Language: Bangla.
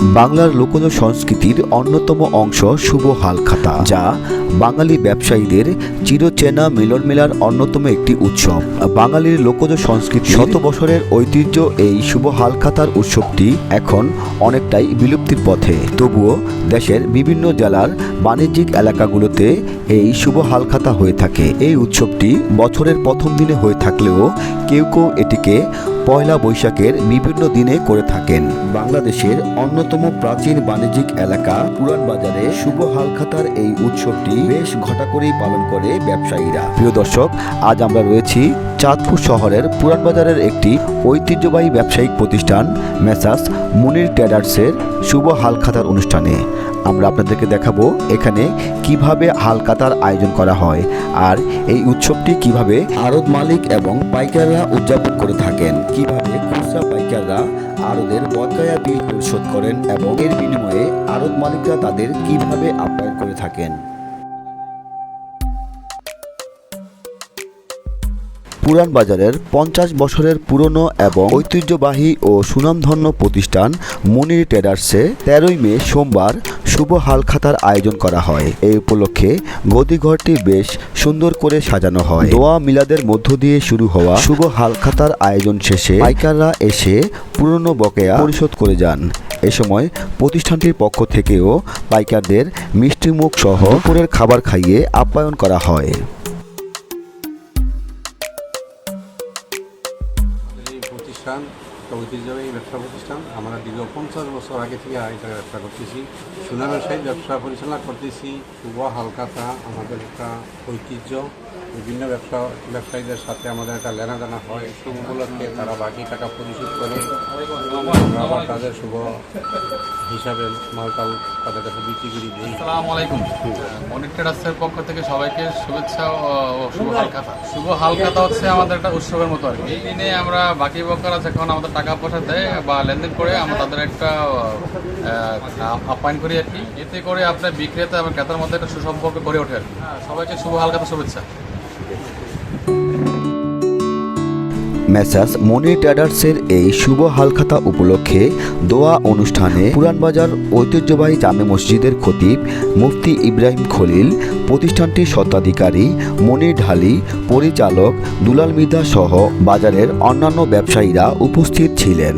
বাংলার লোকজ সংস্কৃতির অন্যতম অংশ শুভ হালখাতা, যা বাঙালি ব্যবসায়ীদের চিরচেনা মিলন মেলার অন্যতম একটি উৎসব। বাঙালির লোকজ সংস্কৃতি শত বছরের ঐতিহ্য এই শুভ হালখাতার উৎসবটি এখন অনেকটাই বিলুপ্তির পথে। তবুও দেশের বিভিন্ন জেলার বাণিজ্যিক এলাকাগুলোতে এই শুভ হালখাতা হয়ে থাকে। এই উৎসবটি বছরের প্রথম দিনে হয়ে থাকলেও কেউ কেউ এটিকে পয়লা বৈশাখের বিভিন্ন দিনে করে থাকেন। বাংলাদেশের অন্যতম প্রাচীন বাণিজ্যিক এলাকা পুরান বাজারে শুভ হালখাতার এই উৎসবটি বেশ ঘটা করেই পালন করে ব্যবসায়ীরা। প্রিয় দর্শক, আজ আমরা রয়েছি চাঁদপুর শহরের পুরান বাজারের একটি ঐতিহ্যবাহী ব্যবসায়িক প্রতিষ্ঠান মেসাস মুনির ট্রেডার্সের শুভ হালখাতার অনুষ্ঠানে। আমরা আপনাদেরকে দেখাবো এখানে কীভাবে হালকাতার আয়োজন করা হয় আর এই উৎসবটি কীভাবে আড়ত মালিক এবং পাইকাররা উদযাপন করে থাকেন, কীভাবে খুচরা পাইকাররা আড়তের বকেয়া বিল পরিশোধ করেন এবং এর বিনিময়ে আড়ত মালিকরা তাদের কীভাবে আপ্যায়ন করে থাকেন। পুরান বাজারের পঞ্চাশ বছরের পুরনো এবং ঐতিহ্যবাহী ও সুনামধন্য প্রতিষ্ঠান মনির ট্রেডার্সে তেরোই মে সোমবার শুভ হালখাতার আয়োজন করা হয়। এই উপলক্ষে গদিঘরটি বেশ সুন্দর করে সাজানো হয়। দোয়া মিলাদের মধ্য দিয়ে শুরু হওয়া শুভ হালখাতার আয়োজন শেষে পাইকাররা এসে পুরনো বকেয়া পরিশোধ করে যান। এ সময় প্রতিষ্ঠানটির পক্ষ থেকেও পাইকারদের মিষ্টিমুখ সহ দুপুরের খাবার খাইয়ে আপ্যায়ন করা হয়। প্রতিষ্ঠান একটা ঐতিহ্যবাহী ব্যবসা প্রতিষ্ঠান। আমরা দীর্ঘ পঞ্চাশ বছর আগে থেকে এটা ব্যবসা করতেছি। সুনামের ব্যবসায়ী ব্যবসা পরিচালনা করতেছি। শুভ হালকাতা আমাদের একটা ঐতিহ্য। বিভিন্ন ব্যবসা ব্যবসায়ীদের সাথে আমাদের একটা লেনাদেনা হয় শুভ উপলক্ষে তারা বাকি টাকা পরিশোধ করে আমরা আবার তাদের শুভ হিসাবে মালটাল তাদের কাছে বিক্রি করি দিই। আলাইকুম। মনির ট্রেডার্সের পক্ষ থেকে সবাইকে শুভেচ্ছা ও শুভ হালখাতা শুভ হালখাতা হচ্ছে আমাদের একটা উৎসবের মতো আর কি। এই দিনে আমরা বাকি বকারা যখন আমাদের টাকা পয়সা দেয় বা লেনদেন করে আমরা তাদের একটা আহ, আপ্যায়ন করি আর কি। এতে করে আপনার বিক্রেতা এবং ক্রেতার মধ্যে একটা সুসম্পর্ক গড়ে ওঠে আর কি। সবাইকে শুভ হালখাতা শুভেচ্ছা। মেসাস মনি ট্রেডার্সের এই শুভ হালখাতা উপলক্ষে দোয়া অনুষ্ঠানে পুরানবাজার ঐতিহ্যবাহী জামে মসজিদের খতিব মুফতি ইব্রাহিম খলিল, প্রতিষ্ঠানটির স্বত্বাধিকারী মনি ঢালি, পরিচালক দুলাল মিদা সহ বাজারের অন্যান্য ব্যবসায়ীরা উপস্থিত ছিলেন।